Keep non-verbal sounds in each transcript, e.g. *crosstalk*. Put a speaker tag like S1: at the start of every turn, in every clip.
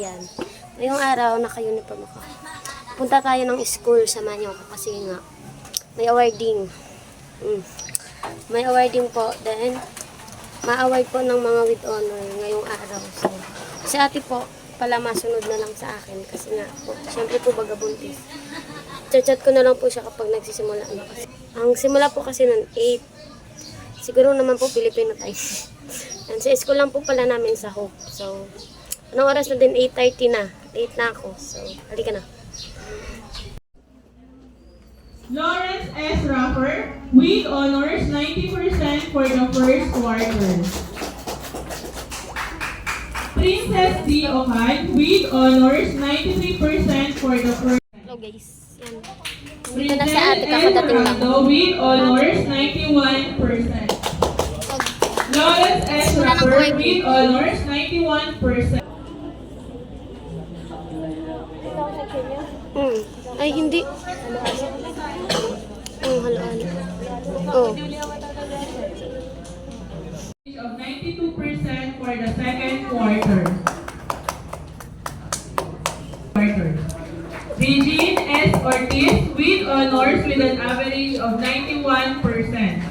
S1: Yan. Ngayong araw, naka-uniform ako. Punta tayo ng school, samahan niyo ako kasi nga, may awarding. Mm. May awarding po. Then, ma-award po ng mga with honor ngayong araw. So, si ate po, pala masunod na lang sa akin kasi nga po, syempre po bagabuntis. Chat-chat ko na lang po siya kapag nagsisimula na kasi. Ang simula po kasi ng 8. Siguro naman po Filipino time. *laughs* And sa school lang po pala namin sa Hope. So, anong oras na din? 8.30 na. 8 na ako. So, halika na.
S2: Lawrence S. Rapper with honors 90% for the first quarter. Princess D. Okan with honors 93% for the first
S1: Hello guys. Yan. Dito na sa ate, kakadating.
S2: Rando with honors 91%. Lawrence S. Rapper with honors 91%.
S1: Hmm. Ay, hindi. Oh, halo-halo. Oh.
S2: of 92% for the second quarter. Quarter. Regine S. Ortiz with honors with an average of 91%.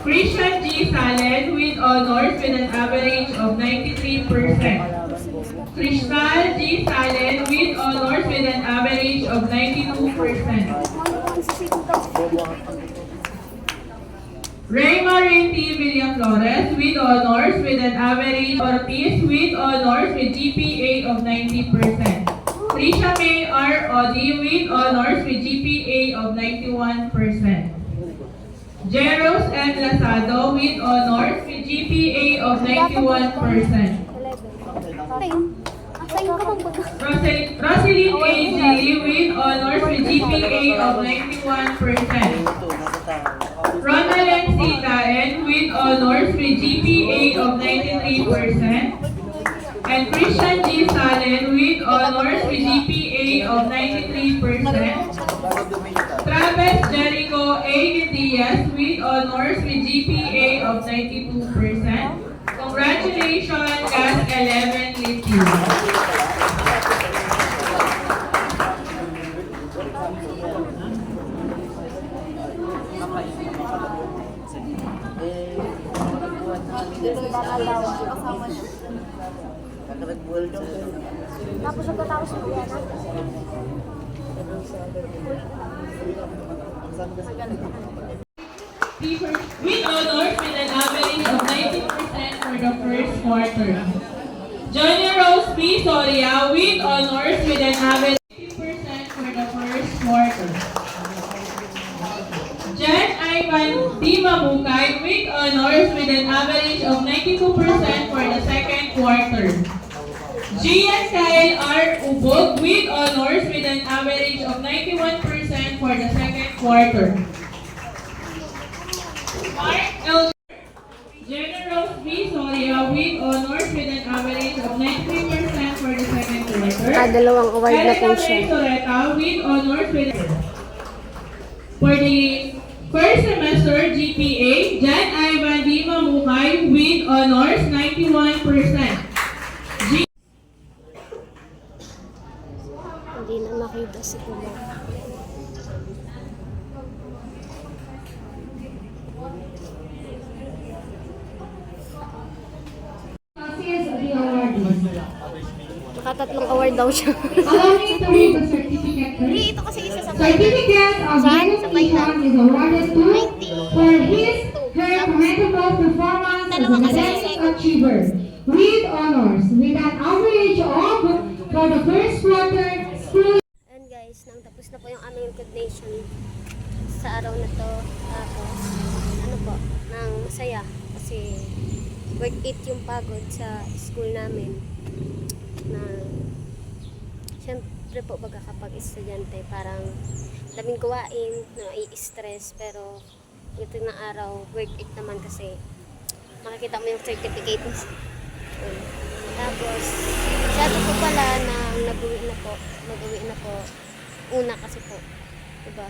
S2: Christian G. Salen with honors with an average of 93%. Crystal G. Salen with honors with an average of 92%. Ray Marin T. William Flores with honors with an average Ortiz with honors with GPA of 90%. Trisha May R. Odi with honors with GPA of 91%. Jeros M. Lazado with honors with GPA of 91%. Rosel- Rosalyn A. Gilly with honors with GPA of 91%. Ronald M. Sitaen with honors with GPA of 93%. And Christian G. Salen with honors with GPA of 93%. Travis Jericho A. Diaz with honors with GPA of 92%. Congratulations, Class 11 Lithium.
S3: Tapos nagkatapos ng Diana.
S2: with honors with an average of 90% for the first quarter. Johnny Rose P. Soria with honors with an average of 80% for the first quarter. Mamukay with honors with an average of 92% for the second quarter. Gian Kyle R. Ubog with honors with an average of 91% for the second quarter. Mark L. General B. Soria with honors with an average of 93% for the second quarter.
S1: Ah, dalawang award na po siya.
S2: With honors with For the first semester GPA, Jan Ivan D. Mamukay with honors 91%. G.
S1: Hindi na nakita si Kuya.
S4: Copies of the awardees.
S1: Nakatatlong award daw siya. Hindi, ito kasi isa sa
S4: Certificate of
S1: Saan? Sa
S4: recognition is awarded to for his her commendable performance as an academic achiever with honors with an average of for the first quarter school
S1: And guys, nang tapos na po yung aming recognition sa araw na to. Tapos, ano po, nang masaya. Kasi worth it yung pagod sa school namin. Na, syempre po baga kapag estudyante, parang daming gawain, na i-stress. Pero, ito na araw, worth it naman kasi makikita mo yung certificate mo. Tapos, sabi ko pala na nag-uwi na po, nag-uwi na po, una kasi po, diba,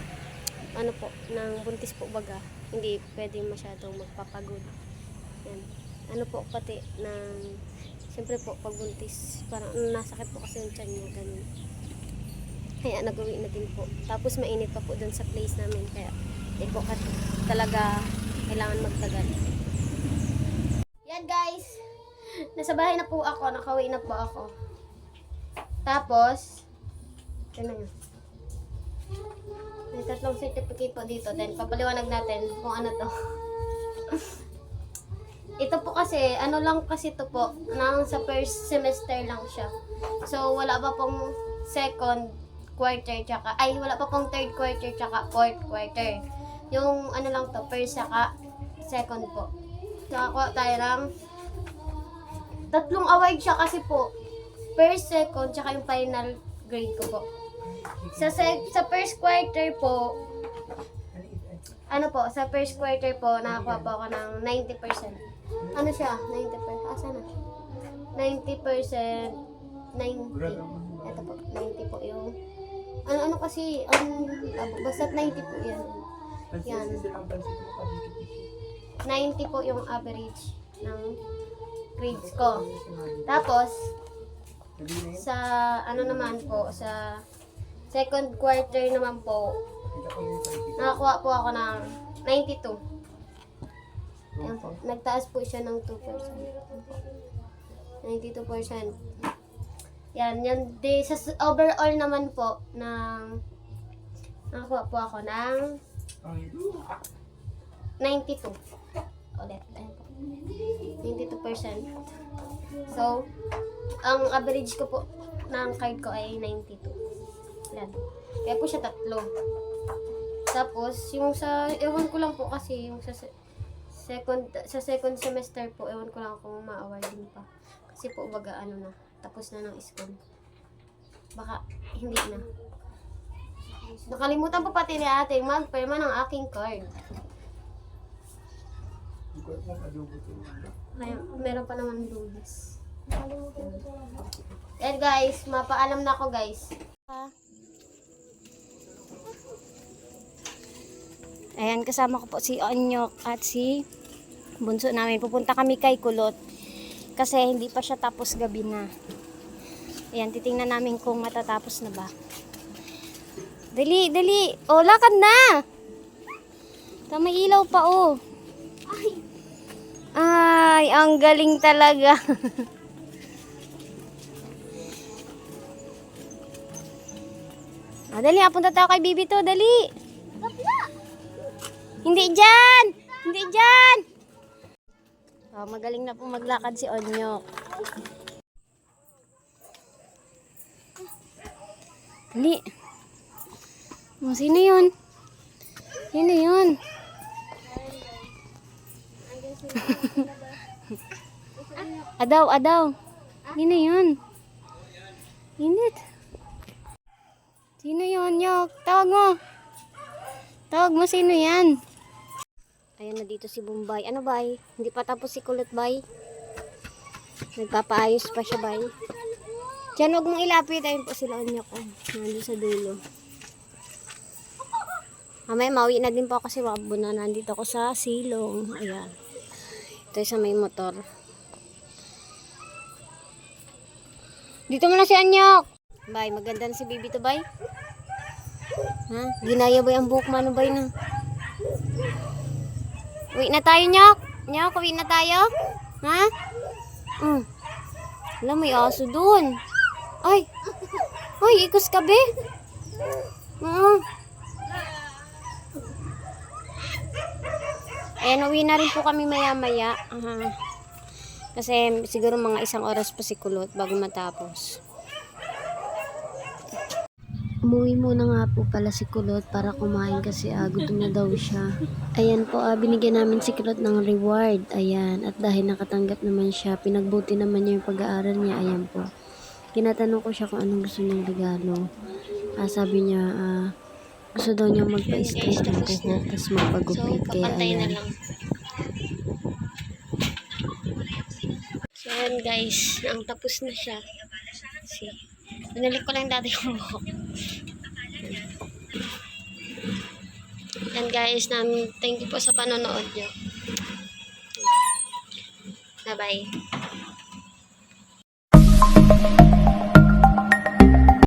S1: ano po, nang buntis po baga, hindi pwede masyadong magpapagod. Yan. Ano po pati, ng, Siyempre po, pag buntis, parang nasakit po kasi yung tiyan niya, ganun. Kaya nag-uwi na din po. Tapos mainit pa po dun sa place namin, kaya di po kat- talaga kailangan magtagal. Yan guys, nasa bahay na po ako, nakauwi na po ako. Tapos, ito na nga. May tatlong certificate po dito. Then, papaliwanag natin kung ano to. *laughs* Ito po kasi, ano lang kasi to po, nang sa first semester lang siya. So, wala pa pong second quarter, tsaka, ay, wala pa pong third quarter, tsaka fourth quarter. Yung, ano lang to, first, tsaka second po. Nakakuha tayo ng tatlong award siya kasi po. First, second, tsaka yung final grade ko po. Sa, sa first quarter po, ano po, sa first quarter po, nakakuha po ako ng 90%. Ano siya? 90%. Asa na? 90%. 90. Ito po, 90 po yung... Ano, ano kasi, um, basta 90 po yan. Yan. 90 po yung average ng grades ko. Tapos, sa ano naman po, sa second quarter naman po, nakakuha po ako ng 92. Ayan po. Nagtaas po siya ng 2%. Ayan po. 92%. Yan, yan. Di, sa overall naman po, ng, nakakuha po ako ng 92. Ulit. Ayan po. 92%. So, ang average ko po ng card ko ay 92. Yan. Kaya po siya tatlo. Tapos, yung sa, ewan ko lang po kasi, yung sa se- second, sa second semester po, ewan ko lang kung ma-awardin pa. Kasi po, baga ano na, tapos na ng school. Baka, hindi na. Nakalimutan po pati ni ate magpirma ng aking card. May, meron pa naman lunes. Yan guys, mapaalam na ako guys. Ayan, kasama ko po si Onyok at si Bunso namin. Pupunta kami kay Kulot. Kasi hindi pa siya tapos gabi na. Ayan, titingnan namin kung matatapos na ba. Dali, dali. O, lakad na. Tama ilaw pa, oh. Ay, ang galing talaga. *laughs* ah, dali, apunta tayo kay Bibi to, dali. Hindi dyan! Hindi dyan! Oh, magaling na po maglakad si Onyok. Dali. Oh, sino yun? Sino yun? *laughs* adaw, adaw. Sino yun? Init. Sino yun, Yok? Tawag mo. Tawag mo, sino yan? Ayan na dito si Bombay. Ano, bay? Hindi pa tapos si Kulot, bay? Nagpapaayos pa siya, bay? Diyan, huwag mong ilapit. Ayun po sila, Onyok. Oh. Nandun sa dulo. Mamaya, mauwi na din po ako kasi wabo na. Nandito ako sa silong. Ayan. Ito sa may motor. Dito mo na si Anyok. Bay, maganda na si Bibi to, bay. Ha? Ginaya ba ang buhok mo? Ano ba yun? ah? Uwi na tayo, Nyok. Nyok, uwi na tayo. Ha? Mm. Alam, may aso dun. Ay. Ay, ikos ka, be. Oo. Ayan, uwi na rin po kami maya-maya. Aha. Kasi siguro mga isang oras pa si Kulot bago matapos. Umuwi muna nga po pala si Kulot para kumain kasi ah, gutom na daw siya. Ayan po, ah, binigyan namin si Kulot ng reward. Ayan, at dahil nakatanggap naman siya, pinagbuti naman niya yung pag-aaral niya. Ayan po. Tinatanong ko siya kung anong gusto niyang regalo. Ah, sabi niya, ah, gusto daw niya magpa-straight ng buhok, tapos magpagupit. Kaya ayan. So, ayan guys, ang tapos na siya. See, binalik ko lang dati yung buhok. Yan guys, thank you po sa panonood nyo. Bye-bye.